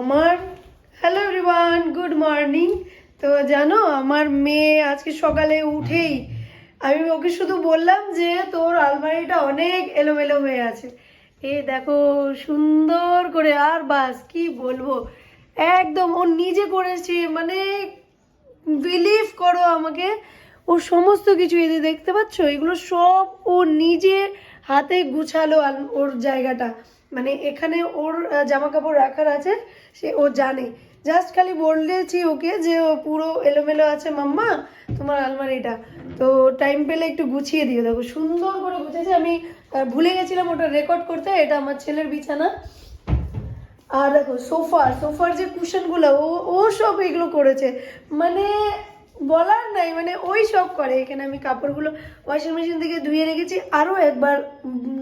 আমার hello everyone good morning তো জানো, আমার মেয়ে আজকে সকালে উঠেই আমি ওকে শুধু বললাম যে তোর আলমারিটা অনেক এলোমেলো হয়ে আছে। এ দেখো, সুন্দর করে আর বাস, কি বলব? একদম ও নিজে করেছে মানে বিলিভ করো আমাকে। ও সমস্ত কিছু যে দেখতে পাচ্ছ, এগুলো সব ও নিজে হাতে গুছালো ওর জায়গাটা। মানে এখানে ওর জামা কাপড় রাখার আছে, সে ও জানে। জাস্ট খালি বলেছি ওকে যে ও পুরো এলোমেলো আছে, মাম্মা, তোমার আলমারিটা। তো টাইম পেলে একটু গুছিয়ে দিও। দেখো, সুন্দর করে গুছিয়েছে আমি ভুলে গেছিলাম ওটা রেকর্ড করতে, এটা আমার ছেলের বিছানা। আর দেখো, সোফা, সোফার যে কুশনগুলো, ও ও সব এগুলো করেছে। মানে বলার নাই মানে ওই সব করে। এখানে আমি কাপড়গুলো ওয়াশিং মেশিন থেকে ধুয়ে রেখেছি। আরও একবার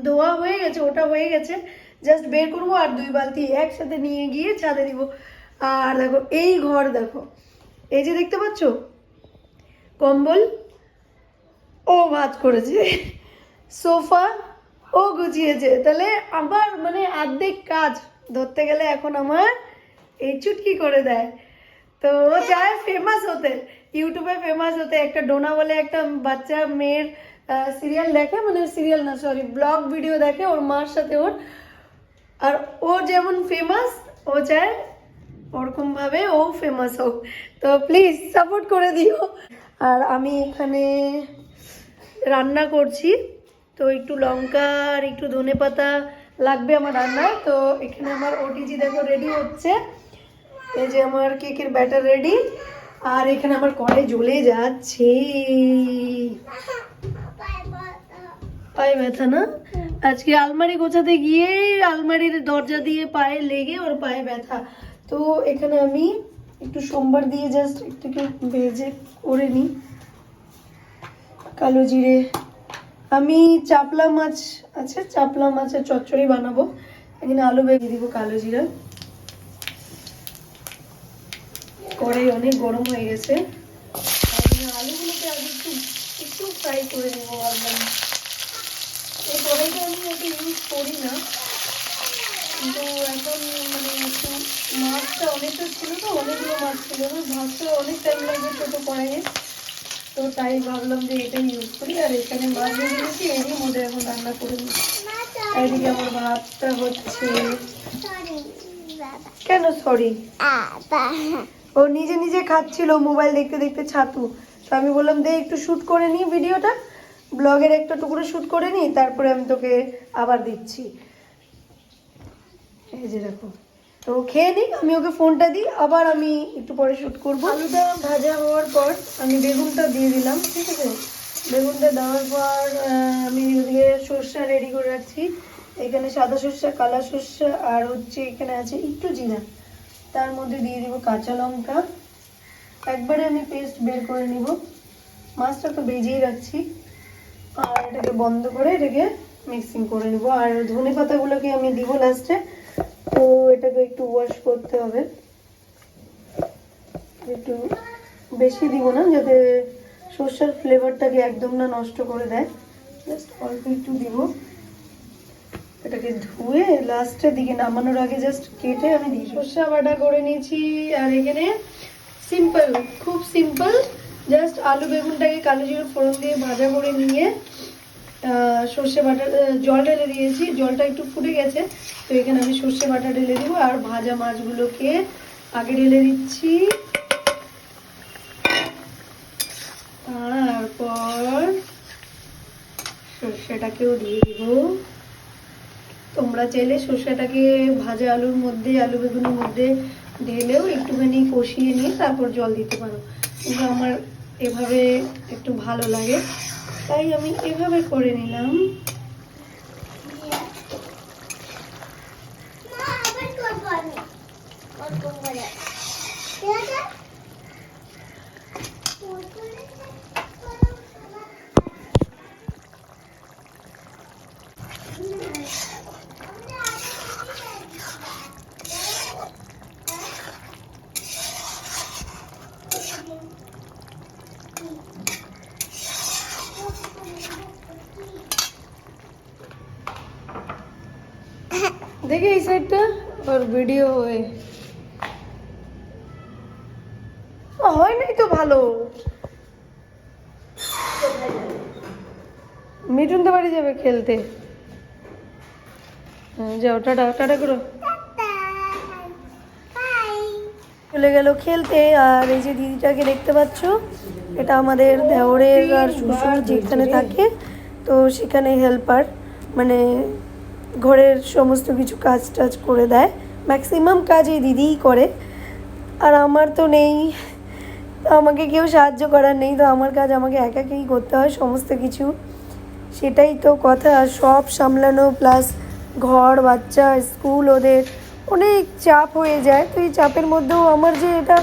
ধোয়া হয়ে গেছে, ওটা হয়ে গেছে। জাস্ট বের করব আর দুই বালতি একসাথে নিয়ে গিয়ে ছাদে দিব। আর দেখো, এই ঘর দেখো। এই যে দেখতে পাচ্ছ? কম্বল। ও ভাত করেছে। সোফা। ও গুছিয়েছে। তাহলে আবার মানে অর্ধেক কাজ। ধরতে গেলে এখন আমার এই চুটকি করে দেয়। তো ও চায় ফেমাস হতে। ইউটিউবে ফেমাস হতে। একটা ডোনা বলে একটা বাচ্চা, মেয়ের সিরিয়াল দেখে। মানে সিরিয়াল না সরি ব্লগ ভিডিও দেখে। ওর মার সাথে ওর আর ও যেমন ফেমাস ও চায় ওরকম ভাবে ও ফেমাস হোক। তো প্লিজ সাপোর্ট করে দিও। আর আমি এখানে রান্না করছি। তো একটু লঙ্কা আর একটু ধনে পাতা লাগবে আমার রান্নায়। তো এখানে আমার ওটিজি দেখো রেডি হচ্ছে। এই যে আমার কেকের ব্যাটার রেডি আর এখানে আমার কড়াই জ্বলে যাচ্ছে। পায়ে ব্যথা না? আজকে আলমারি গোছাতে গিয়ে আলমারির দরজা দিয়ে পায়ে লেগে ওর পায়ে ব্যথা। তো এখানে আমি একটু সোমবার দিয়ে জাস্ট একটু ভেজে করে নিই। কালো জিরে। আমি চাপলা মাছ আছে, চাপলা মাছের চচ্চড়ি বানাবো। এখানে আলু বেগে দিব কালো জিরা। কড়াই অনেক গরম হয়ে গেছে। আলুগুলোকে আগে একটু একটু ফ্রাই করে নেব ভাবলাম এই কড়াইটা আমি ওকে ইউজ করি না। কিন্তু এখন মানে একটু মাছটা অনেকটা ছিল তো, অনেকগুলো মাছ ছিল না ভাতটা অনেক টাইম লাগবে ছোটো কড়াইয়ে তো তাই ভাবলাম যে এটাই ইউজ করি, আর এখানে মাছ দিয়েছি, এরই মধ্যে এখন রান্না করে এদিকে আমার ভাতটা হচ্ছে কেন সরি ও নিজে নিজে খাচ্ছিল মোবাইল দেখতে দেখতে ছাতু। তো আমি বললাম দে একটু শ্যুট করে নিই ভিডিওটা। ব্লগের একটা টুকরো শ্যুট করে নিই, তারপরে আমি তোকে আবার দিচ্ছি। এই যে দেখো, তো খেয়ে নিই আমি ওকে ফোনটা দিই, আবার আমি একটু পরে শ্যুট করব। আলুটা ভাজা হওয়ার পর আমি বেগুনটা দিয়ে দিলাম, ঠিক আছে? বেগুনটা দেওয়ার পর আমি ওদিকে সর্ষা রেডি করে রাখছি। এখানে সাদা সর্ষা, কালা সর্ষা, আর হচ্ছে এখানে আছে একটু জিরা। তার মধ্যে দিয়ে দিব কাঁচা লঙ্কা। একবারে আমি পেস্ট বের করে নিব। মাছটা তো ভেজেই রাখছি। আর এটাকে বন্ধ করে এটাকে মিক্সিং করে নিব। আর ধনে পাতাগুলোকে আমি দিব লাস্টে তো এটাকে একটু ওয়াশ করতে হবে। একটু বেশি দিব না, যাতে সর্ষের ফ্লেভারটাকে একদম না নষ্ট করে দেয়। জাস্ট অল্প একটু দিব। এটাকে ধুয়ে লাস্টের দিকে নামানোর আগে জাস্ট কেটে আমি দিই সর্ষা বাটা করে নিয়েছি। আর এখানে সিম্পল খুব সিম্পল জাস্ট আলু বেগুনটাকে কালো জিরে ফোড়ন দিয়ে ভাজা করে নিয়ে সর্ষে বাটা জল ঢেলে দিয়েছি। জলটা একটু ফুটে গেছে, তো এখানে আমি সর্ষে বাটা ঢেলে দিব। আর ভাজা মাছগুলোকে আগে ঢেলে দিচ্ছি। তারপর সর্ষেটাকেও দিয়ে দিব। তোমরা চাইলে সর্ষেটাকে ভাজা আলুর মধ্যে, আলু বেগুনের মধ্যে ঢেলেও একটুখানি কষিয়ে নিয়ে তারপর জল দিতে পারো। কিন্তু আমার এভাবে একটু ভালো লাগে। তাই আমি এভাবে করে নিলাম। দেখে এই সাইডটা? ওর ভিডিও হয়ে হয় নাই তো ভালো। মিঠুন তো বাড়ি যাবে খেলতে। হ্যাঁ, যাও, টাটা টাটা করো। চলে গেল খেলতে, আর এই যে দিদিটাকে দেখতে পাচ্ছ, এটা আমাদের দেওরের আর শ্বশুর যেখানে থাকে, তো সেখানে হেল্পার মানে ঘরের সমস্ত কিছু কাজ টাজ করে দেয়। ম্যাক্সিমাম কাজ এই দিদিই করে। আর আমার তো নেই। আমাকে কেউ সাহায্য করার নেই, তো আমার কাজ আমাকে একাকেই করতে হয় সমস্ত কিছু। সেটাই তো কথা। সব সামলানো প্লাস ঘর, বাচ্চা স্কুল ওদের অনেক চাপ হয়ে যায়। তো এই চাপের মধ্যেও আমার যে এটা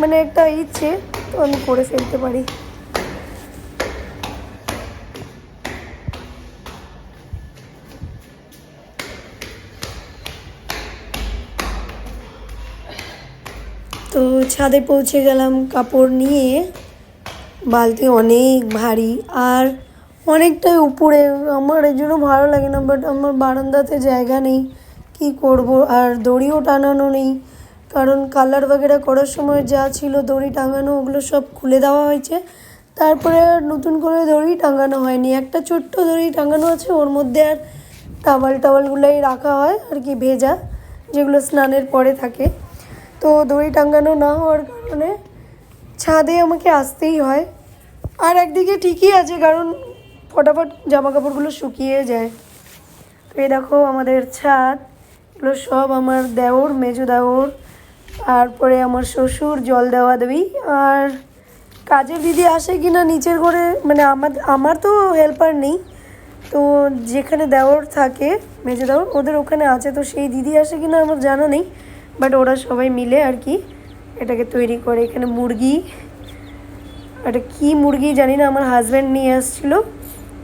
মানে একটা ইচ্ছে, তো আমি করে ফেলতে পারি তো ছাদে পৌঁছে গেলাম কাপড় নিয়ে। বালতি অনেক ভারী আর অনেকটাই উপরে। আমার এই জন্য ভালো লাগে না বাট আমার বারান্দাতে জায়গা নেই। কি করব? আর দড়িও টানানো নেই। কারণ কালার বাগেরা করার সময় যা ছিল দড়ি টাঙানো, ওগুলো সব খুলে দেওয়া হয়েছে। তারপরে আর নতুন করে দড়ি টাঙানো হয়নি। একটা ছোট্ট দড়ি টাঙানো আছে, ওর মধ্যে আর টাওয়াল টাওয়ালগুলোই রাখা হয় আর কি ভেজা, যেগুলো স্নানের পরে থাকে। তো দড়ি টাঙানো না হওয়ার কারণে ছাদে আমাকে আসতেই হয়। আর একদিকে ঠিকই আছে, কারণ ফটাফট জামা কাপড়গুলো শুকিয়ে যায়। তো এই দেখো আমাদের ছাদ, এগুলো সব আমার দেওর, মেজো দেওর, তারপরে আমার শ্বশুর, জল দেওয়া দেবী, আর কাজের দিদি আসে কি না নিচের ঘরে মানে আমার আমার তো হেল্পার নেই। তো যেখানে দেওর থাকে, মেজে দেওর, ওদের ওখানে আছে, তো সেই দিদি আসে কি না আমার জানা নেই। বাট ওরা সবাই মিলে আর কি এটাকে তৈরি করে। এখানে মুরগি এটা কি মুরগি জানি না, আমার হাজব্যান্ড নিয়ে আসছিল,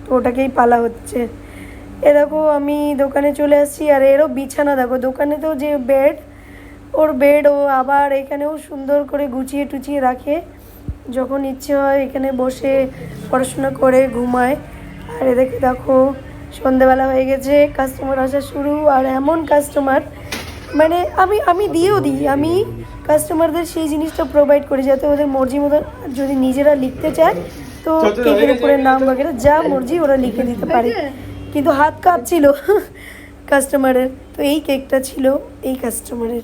তো ওটাকেই পালা হচ্ছে। এ দেখো, আমি দোকানে চলে আসছি, আর এরও বিছানা দেখো, দোকানে তো যে বেড ওর বেড ও আবার এখানেও সুন্দর করে গুছিয়ে টুচিয়ে রাখে। যখন ইচ্ছে হয় এখানে বসে পড়াশোনা করে, ঘুমায়। আর এদেরকে দেখো, সন্ধেবেলা হয়ে গেছে কাস্টমার আসা শুরু, আর এমন কাস্টমার মানে আমি আমি দিয়েও দিই। আমি কাস্টমারদের সেই জিনিসটা প্রোভাইড করি যাতে ওদের মর্জি মতো যদি নিজেরা লিখতে চায় তো কেকের উপরে নাম বাগেরা যা মর্জি ওরা লিখে দিতে পারে। কিন্তু হাত কাঁপছিল কাস্টমারের তো এই কেকটা ছিল এই কাস্টমারের